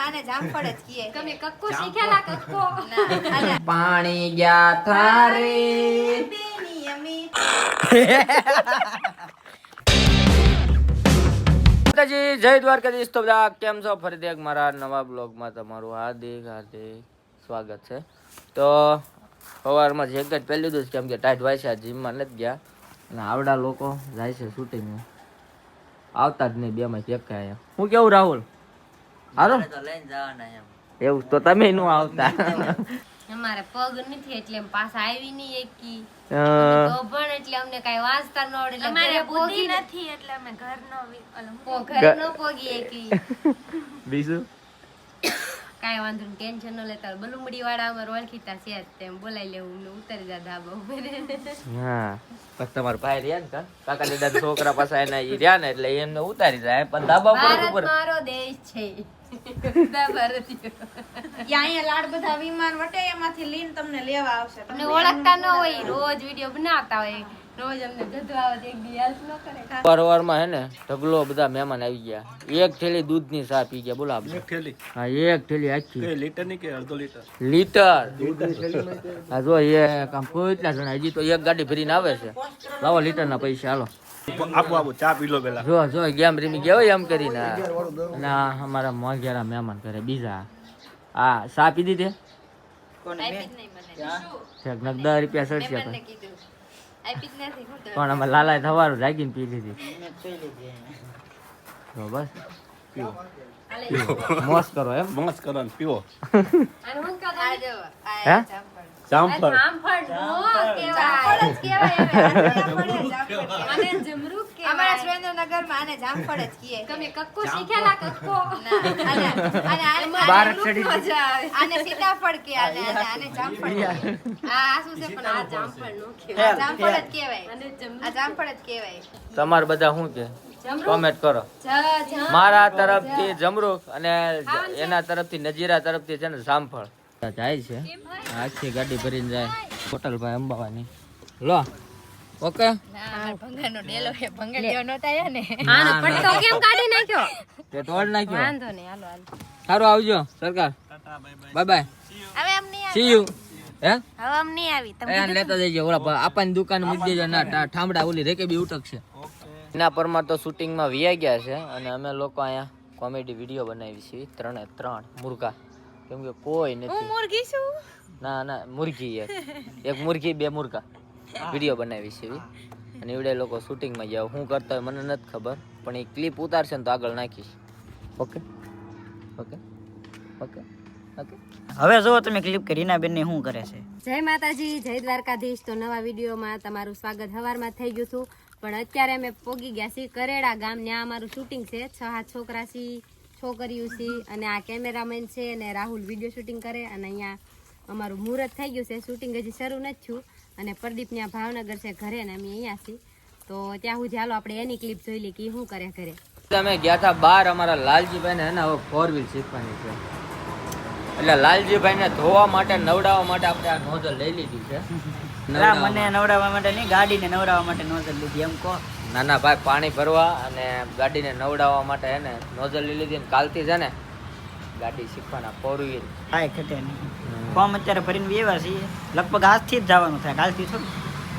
નગરમાં આને જામફળ જ કીએ. તમે કક્કો શીખ્યા કક્કો? પાણી ગયા થારે. માતાજી જય દ્વારકાધીશ. તો બધા કેમ છો? ફરીથી એક મારા નવા બ્લોગમાં તમારું હાર્દિક હાર્દિક સ્વાગત છે. તો સવારમાં જે જ પહેલી છે કેમ કે ટાઈટ વાય છે જીમમાં નથી ગયા. અને આવડા લોકો જાય છે શૂટિંગમાં આવતા જ નહીં બે માં એક કાંઈ. હું કેવું રાહુલ? હાલો. એવું તો તમે નું આવતા. અમારે પગ નથી એટલે પાછા આવી નહીં એકી. ગભણ એટલે અમને કાંઈ વાંચતા ન આવડે અમારે પોગી નથી એટલે અમે ઘરનો વી- ઓલો હું પો- ઘરે ન પોગી એકી. બીજું? કાંઈ વાંધો નહીં ટેન્શન ન લેતા. બલુમડી વાળા અમારે ઓળખીતા છે જ તેમ. બોલાવી લેવું અમને ઉતારી ધાબા ઉપર. હા. પછી તમારા ભાઈ રહ્યા ને કાકા દાદા છોકરા પાસે એના રહ્યા ને એટલે એમને ઉતારી જાય. પણ ધાબા ઉપર મારો દેશ છે. લાડ બધા વિમાન વટે એમાંથી લીન તમને લેવા આવશે. તમને ઓળખતા ન હોય રોજ વીડિયો બનાવતા હોય. રોજ અમને જતું એક દી હેલ્પ ન કરે. પરવારમાં હે ને ઢગલો બધા મહેમાન આવી ગયા. એક થેલી દૂધની ચા પી ગયા બોલા આપણે. થેલી? હા એક થેલી આખી. કે લીટરની કે અડધો લીટર? લીટર. હા જો એક આમ કેટલા જણા હજી તો એક ગાડી ભરીને આવે છે. લાવો લીટરના પૈસા હાલો. આપો આપો ચા પી લો પેલા. જો જો ગેમ રીમી ગયો હોય એમ કરીને. આ અમારા મોંઘેરા મહેમાન કરે બીજા. હા સા પીધી તે દસ રૂપિયા સડશે પણ કીધું. આપી જ નથી હું તો પણ અમે લાલાએ થવાનું જાગીને પી લીધી. તો બસ. પીવો. કરો એમ. મોજ કરો ને પીવો હું? આ આ જામફળ નો જ કહેવાય હવે. આને જામફળ કહેવાય. આને જમરૂક અમારા કહેવાય સુરેન્દ્રનગરમાં આને જામફળ જ કીએ. તમે કક્કો શીખ્યા કક્કો? ના, આને આને આને બાર ચડી મજા આવે. આને સીતાફળ કે આને આને આને જામફળ આ. આસુ છે પણ આ જામફળ નો કહેવાય. જામફળ જ કહેવાય. અને આ જામફળ જ કહેવાય. તમારે બધા શું કે? કોમેન્ટ કરો. જ જ મારા તરફથી જમરૂખ અને એના તરફથી નજીરા તરફથી છે ને જામફળ. જાય છે. આખી ગાડી ભરીને જાય. હોટલભાઈ અંબાવાની. લો. ઓકે? ભંગાનો ડેલો એ ભંગા જેવો નહોતા આયા ને આનો પટકો કેમ કાઢી નાખ્યો તે તોડ નાખ્યો. વાંધો નહીં હાલો હાલો. સારું આવજો સરકાર. બાય બાય હવે સી યુ હે? આવી. લેતા જઈએ ઓલા આપણને દુકાન મૂકી દેજો. ના ઠામડા ઓલી રેકે બી ઉટકશે. એના પરમાં તો શૂટિંગમાં વિયા ગયા છે અને અમે લોકો અહીંયા કોમેડી વીડિયો બનાવી છે. ત્રણે ત્રણ મુર્ગા. કેમ કે કોઈ નથી. મુરગી છું? ના ના મુર્ગી એક. એક મુરગી બે મુર્ગા. વીડિયો બનાવી છે એવી. અને એવડે લોકો શૂટિંગમાં ગયા. હું કરતા હોય મને નથી ખબર પણ એ ક્લિપ ઉતારશે ને તો આગળ નાખીશ. ઓકે? ઓકે? ઓકે? ઓકે? હવે જો તમે ક્લિપ કરી રીના ને શું કરે છે. જય માતાજી જય દ્વારકાધીશ. તો નવા વિડીયોમાં તમારું સ્વાગત હવારમાં થઈ ગયું હતું. પણ અત્યારે અમે પોગી ગયા છીએ કરેડા ગામ ત્યાં અમારું શૂટિંગ છે. છ હાથ છોકરા છીએ છોકરીઓ છે અને આ કેમેરામેન છે અને રાહુલ વીડિયો શૂટિંગ કરે. અને અહીંયા અમારું મુહૂર્ત થઈ ગયું છે. શૂટિંગ હજી શરૂ નથી થયું અને પ્રદીપ ત્યાં ભાવનગર છે ઘરે ને અમે અહીંયા છીએ. તો ત્યાં સુધી હાલો આપણે એની ક્લિપ જોઈ લઈએ કે શું કરે ઘરે. અમે ગયા હતા બાર અમારા લાલજીભાઈ ને હવે ફોર વ્હીલ શીખવાની છે. એટલે લાલજીભાઈ ને ધોવા માટે નવડાવવા માટે આપણે આ નોઝલ લઈ લીધી છે. ના મને નવડાવવા માટે. નહીં ગાડીને નવડાવવા માટે નોઝલ લીધી એમ કહો. નાના ભાઈ પાણી ભરવા અને ગાડીને નવડાવવા માટે એને નોઝલ લઈ લીધી ને કાલથી છે ને. ગાડી શીખવાના ફોર વ્હીલ કાંઈ ઘટે નહીં. ફોર્મ અત્યારે ભરીને બેવા છીએ લગભગ આજથી જ જવાનું થાય કાલથી થોડું.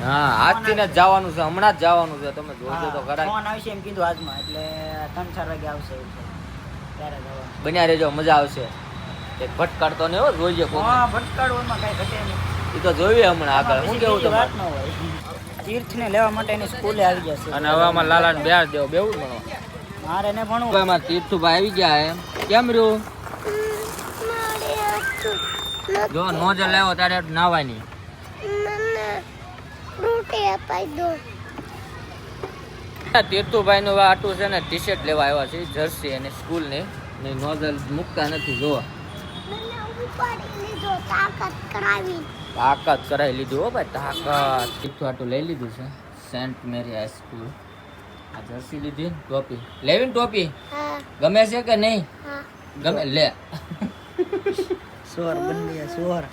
હા આજથી ને જ જવાનું છે હમણાં જ જવાનું છે તમે જોજો તો ખરા. ફોન આવશે એમ કીધું આજમાં એટલે ત્રણ ચાર વાગે આવશે એવું છે ત્યારે જવાનું. બન્યા રહેજો મજા આવશે. એક ભટકાડતો ને હો જોઈએ હા ભટકાડવામાં કાંઈ ઘટે નહીં. એ તો જોઈએ હમણાં આગળ. હું કેવું તમારે? વાત ન હોય. તીર્થને લેવા માટે એની સ્કૂલે આવી જશે અને હવે આમાં લાલાને બેસ દેવો બેવું ભણો મારે ને ભણવું. હવે તીર્થ તીર્થુભાઈ આવી ગયા એમ. કેમ રહ્યું? જો નોજલ લાવ્યો ત્યારે નાવાની તીર્થુભાઈ નું આટું છે ને ટી શર્ટ લેવા આવ્યા છે જર્સી અને સ્કૂલની. ને નોઝલ મૂકતા નથી જો તાકાત કરાવી. લીધું હો ભાઈ તાકાત. તીર્થુ આટું લઈ લીધું છે. Saint Mary high school. આ જર્સી લીધી ટોપી. લેવી ટોપી? ગમે છે કે નહીં? ગમે લે. સોર બની ગયા સોર.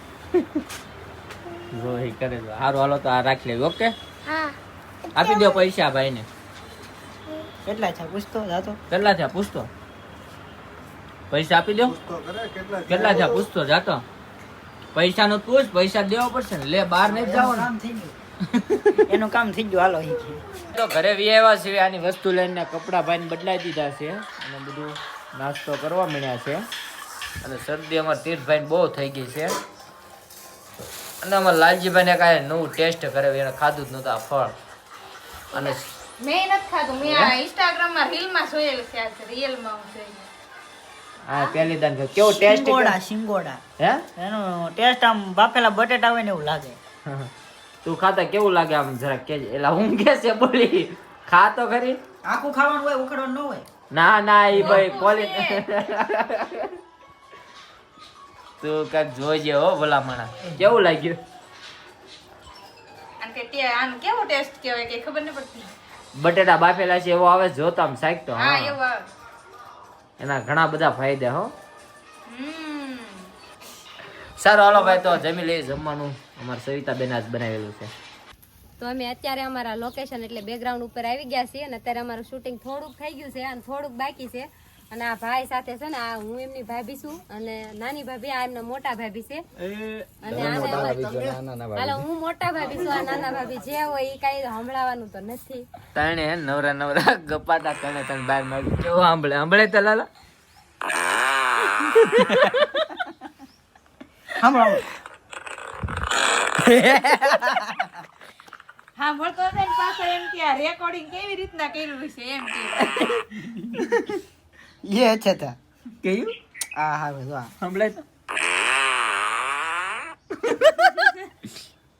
જો એ કરે જો હારું હાલો તો આ રાખી લેવી ઓકે? આપી દો પૈસા ભાઈને. કેટલા છે પૂછતો જાતો કેટલા થયા? પૂછતો. પૈસા આપી દો કેટલા છે પૂછતો જાતો પૈસા નું પૂછ પૈસા દેવા પડશે ને. લે બહાર નહીં જાવ ને કામ થઈ ગયું. એનું કામ થઈ ગયું હાલો તો ઘરે વી આવ્યા છે આની વસ્તુ લઈને કપડા ભાઈને બદલાઈ દીધા છે. અને બધું નાસ્તો કરવા મળ્યા છે. અને શરદી અમારે તીર્થભાઈ બહુ થઈ ગઈ છે. અને અમારા લાલજીભાઈને કાંઈ નવું ટેસ્ટ કરે એને ખાધું જ નહોતું આ ફળ. અને મેં નથી ખાધું મેં આ ઇન્સ્ટાગ્રામમાં જોયેલું છે આ રિયલ હું જોઈ આ પહેલી દાન કેવો ટેસ્ટ શિંગોડા શિંગોડા. હે? એનો ટેસ્ટ આમ બાફેલા બટેટા હોય ને એવું લાગે. તું ખાતા કેવું લાગે આમ જરાક કે એલા હું કે છે બોલી? ખા તો ખરી? આખું ખાવાનું હોય ઉખડવાનું ન હોય. ના ના એ ભાઈ પોલી તું કાંઈક જોજે હો ભલા મણા કેવું લાગ્યું? અને કે તે આનો કેવો ટેસ્ટ કહેવાય કે ખબર ન પડતી. બટેટા બાફેલા છે એવો આવે જોતા આમ સાઈક તો હા. એવો એના ઘણા બધા ફાયદા હો. સારું હાલો ભાઈ તો જમી લઈએ જમવાનું. અમારે સવિતા બેન આજ બનાવેલું છે. તો અમે અત્યારે અમારા લોકેશન એટલે બેકગ્રાઉન્ડ ઉપર આવી ગયા છીએ અને અત્યારે અમારું શૂટિંગ થોડુંક થઈ ગયું છે અને થોડુંક બાકી છે. અને આ ભાઈ સાથે છે ને આ હું એમની ભાભી છું અને નાની ભાભી આ એમના મોટા ભાભી છે. અને હાલો હું મોટા ભાભી છું આ નાના ભાભી જે હોય એ કઈ સંભળાવાનું તો નથી. તણે નવરા નવરા ગપાતા તણે તને બહાર મારી કેવો સાંભળે? સાંભળે તો લાલા? સાંભળો હતો પાછળ એમ કે આ રેકોર્ડિંગ કેવી રીતના કર્યું છે એમ કે. એ છે તા. કયું? આ હા ભાઈ હા સંભળાય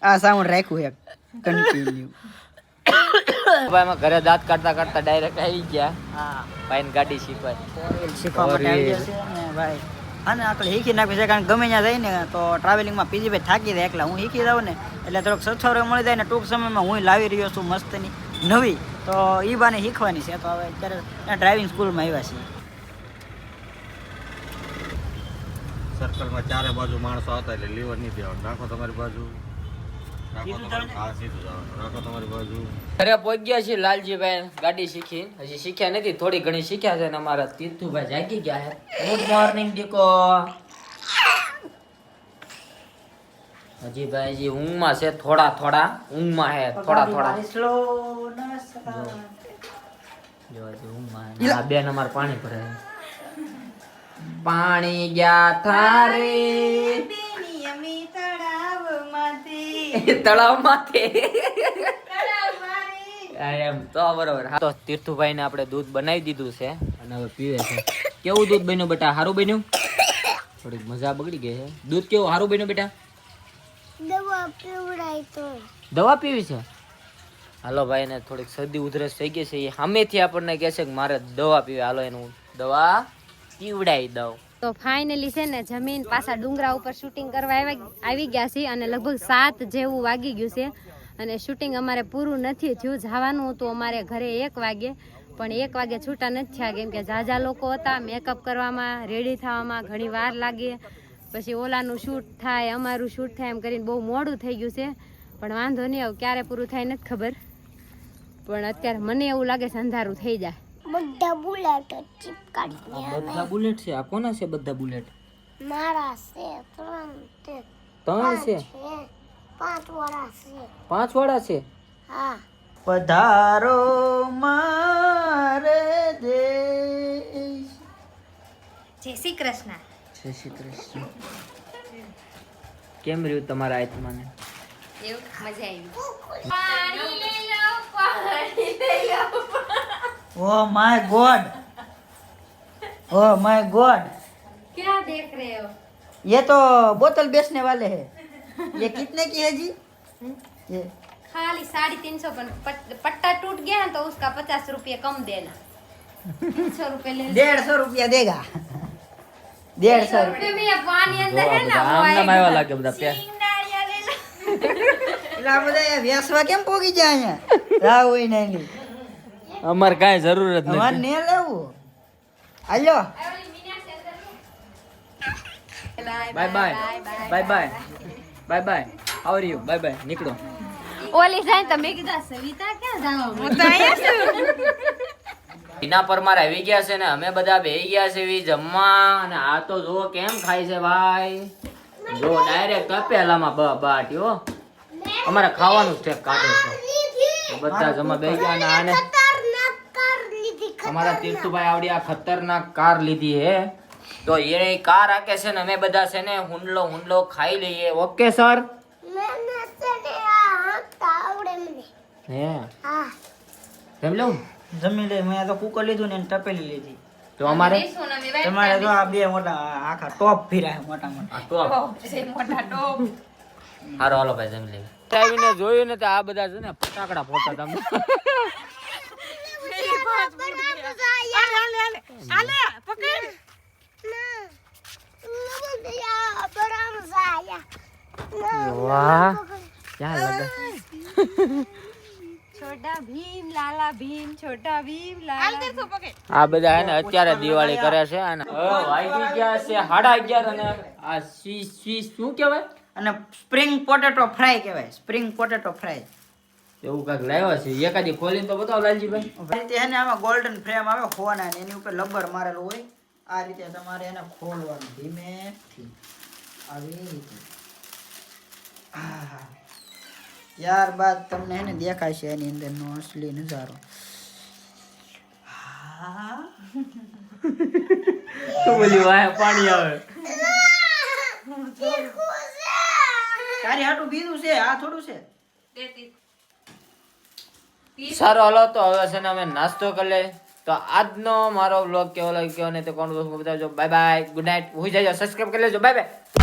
આ સાઉન્ડ રાખ્યું એક. કન્ટિન્યુ ભાઈ ઘરે દાંત કાઢતા કાઢતા ડાયરેક્ટ આવી ગયા. હા. ભાઈ ગાડી શીખવાય. શીખવા માટે આવી જશે ને ભાઈ. અને આપણે શીખી નાખ્યું છે કારણ કે ગમે ત્યાં જાય ને તો ટ્રાવેલિંગમાં પીજી ભાઈ થાકી જાય એકલા. હું શીખી જાઉં ને એટલે થોડોક રહ્યો મળી જાય ને ટૂંક સમયમાં હું લાવી રહ્યો છું મસ્તની નવી. તો એ બાને શીખવાની છે. તો હવે અત્યારે ડ્રાઇવિંગ સ્કૂલમાં આવ્યા છીએ. સર્કલમાં ચારે બાજુ માણસો આવતા એટલે લીવર નહીં દેવાનું. રાખો તમારી બાજુ. પહોંચ્યા લાલજીભાઈ ગાડી શીખી. હજી શીખ્યા નથી થોડી ઘણી શીખ્યા છે ને અમારા તીર્થુભાઈ જાગી ગયા છે. ગુડ મોર્નિંગ દીકો. હજી ભાઈ હજી ઊંઘમાં છે થોડા થોડા. ઊંઘમાં હે થોડા થોડા. જો. હજી ઊંઘમાં આ બેન અમારે પાણી ભરે છે. પાણી ગયા થારે. તળાવમાંથી. હા, એમ. તો બરોબર. હા, તો તીર્થુભાઈ ને આપણે દૂધ બનાવી દીધું છે અને હવે પીવે છે. કેવું દૂધ બન્યું બેટા? સારું બન્યું? થોડીક મજા બગડી ગઈ છે. દૂધ કેવું? સારું બન્યું બેટા? દવા પીવી છે? હાલો ભાઈ ને થોડીક શરદી ઉધરસ થઈ ગઈ છે. એ સામેથી આપણને કહે છે કે મારે દવા પીવી. હાલો એનું દવા પીવડાવી દઉં. તો ફાઇનલી છે ને જમીન પાછા ડુંગરા ઉપર શૂટિંગ કરવા આવી ગયા છે અને લગભગ સાત જેવું વાગી ગયું છે. અને શૂટિંગ અમારે પૂરું નથી થયું. જવાનું હતું અમારે ઘરે એક વાગે, પણ એક વાગે છૂટા નથી થયા. કેમ કે ઝાઝા લોકો હતા મેકઅપ કરવામાં રેડી થવામાં ઘણી વાર લાગે. પછી ઓલાનું શૂટ થાય, અમારું શૂટ થાય, એમ કરીને બહુ મોડું થઈ ગયું છે. પણ વાંધો નહીં આવું ક્યારે પૂરું થાય નથી ખબર. પણ અત્યારે મને એવું લાગે છે અંધારું થઈ જાય. બધા બુલેટ ચિપકાડી આ બધા બુલેટ છે? આ કોના છે બધા બુલેટ? મારા છે ત્રણ છે. ત્રણ છે? પાંચ વાળા છે. પાંચ વાળા છે? હા. પધારો મારે દેશ. જય શ્રી કૃષ્ણ. જય શ્રી કૃષ્ણ. કેમ રહ્યું તમારા આત્માને? એવું? મજા આવી. ઓ my God O my God क्या देख रहे हो ये तो बोतल बेचने वाले हैं ये कितने की है जी ये खाली साढ़े तीन सौ पर पट- पट्टा टूट गया है तो उसका पचास रुपये कम देना तीन सौ रुपये ले डेढ़ सौ रुपया देगा डेढ़ सौ रुपये में ये पानी अंदर है ना वो આમ નામ आएगा। આવ્યા લાગે બધા પ્યા સિંગદાળિયા લઈ લો. એટલે આ બધા વ્યાસવા કેમ પોગી જાય અહીંયા રાહ હોય ને એની અમારે કાંઈ જરૂર જ અમારે નથી. ને લેવું હાલો bye bye bye bye bye bye how are you bye bye નીકળો. ઓલી જાય તમે કીધા સવિતા ક્યાં જાવ હું તો અહીંયા છું. એના પર મારે આવી ગયા છે ને અમે બધા બે ગયા છે એવી જમવા અને આ તો જો કેમ ખાય છે ભાઈ. જો ડાયરેક્ટ તપેલામાં બ બાટ્યો અમારે ખાવાનું જ ઠેક કાઢે છે. તો બધા જમા બે ગયા ને આને. અમારા તીર્થુભાઈ આવડી આ ખતરનાક કાર લીધી હે. તો એ કાર આકે છે ને અમે બધા છે ને હુંડલો હુંડલો ખાઈ લઈએ. Okay sir? મને છે ને આ હાંકતા આવડે મને. હે? હા. એમ લઉં? જમી લે મેં તો કુકર લીધું ને એને ટપેલી લીધી. તો અમારે? બેસવું ને અમે વાઈટ તમારે તો આ બે મોટા આખા ટોપ ફીરાય મોટા મોટા. આ ટોપ. ટોપ છે, મોટા ટોપ. હારો હાલો ભાઈ જમી લઈએ. આવીને જોયું ને તો આ બધા છે ને ફટાકડા ફોટા તમે વાહ ક્યાં લગા છોટા ભીમ લાલા ભીમ છોટા ભીમ લાલા આ બધા અત્યારે દિવાળી કરે છે અને વાગી ગયા છે સાડા અગિયાર અને આ સી સી શું કહેવાય? અને સ્પ્રિંગ પોટેટો ફ્રાય કહેવાય. Spring potato fry. એવું કાંઈક લાવ્યા છે. એકાદી ખોલીને તો બતાવો લાલજીભાઈ. આ રીતે આમાં ગોલ્ડન ફ્રેમ આવે ખોવાના ને એની ઉપર લબર મારેલું હોય. આ રીતે તમારે એને ખોલવાનું. ધીમેથી આવી રીતે. ત્યારબાદ તમને એને દેખાય છે એની અંદરનો અસલી નજારો. બોલી વાય પાણી આવે. તારી હાટું બીજું છે? આ થોડું છે? સારો, હાલો, તો હવે છે ને અમે નાસ્તો કરી લે તો આજનો મારો બ્લોગ કેવો લાગ્યો ને તો કોણ બતાવજો. બાય બાય ગુડ નાઇટ હોઈ જાય સબસ્ક્રાઈબ કરી લેજો. Bye bye